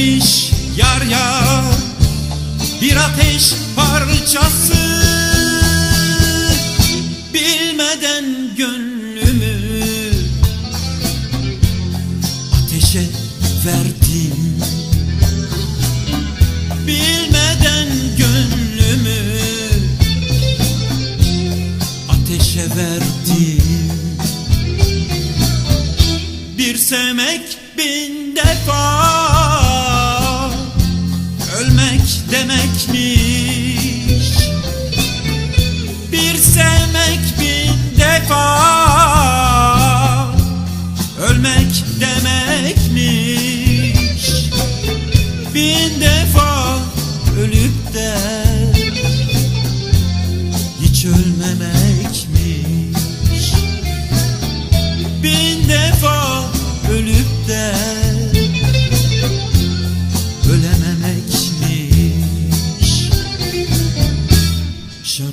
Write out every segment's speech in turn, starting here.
alevmiş yar yar. Bir ateş parçası. Bilmeden gönlümü Ateşe verdim. Bilmeden gönlümü Ateşe verdim. Bir sevmek bin defa Ölmek demekmiş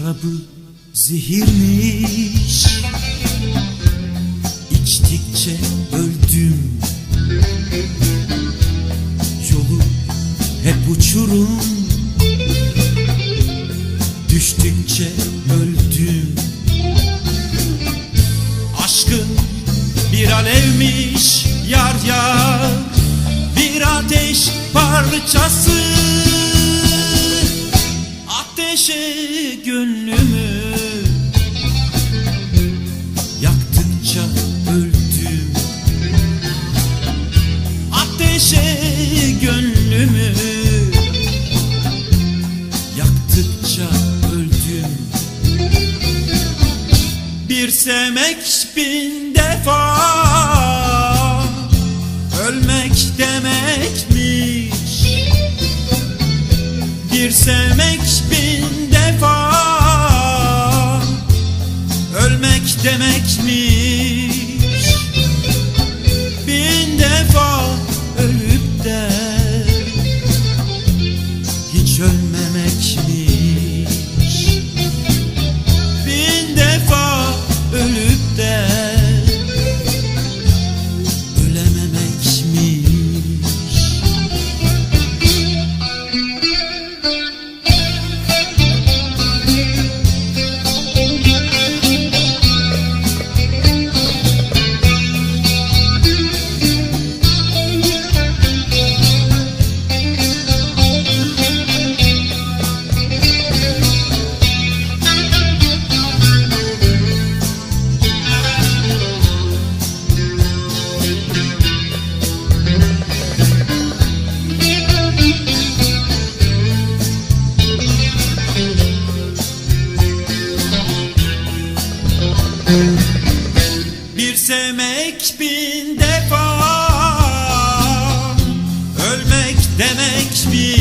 Şarabı zehirmiş. İçtikçe öldüm. Yolu hep uçurum. Düştükçe öldüm. Aşkın bir alevmiş yar yar. Bir ateş parçası Ateşe gönlümü Yaktıkça öldüm. Ateşe gönlümü Yaktıkça öldüm. Bir sevmek bin defa Ölmek demekmiş Bir sevmek bin defa. Ölmek demekmiş. Bin defa ölüp de Hiç ölmemekmiş. Bin sevmek bin defa. Ölmek demekmiş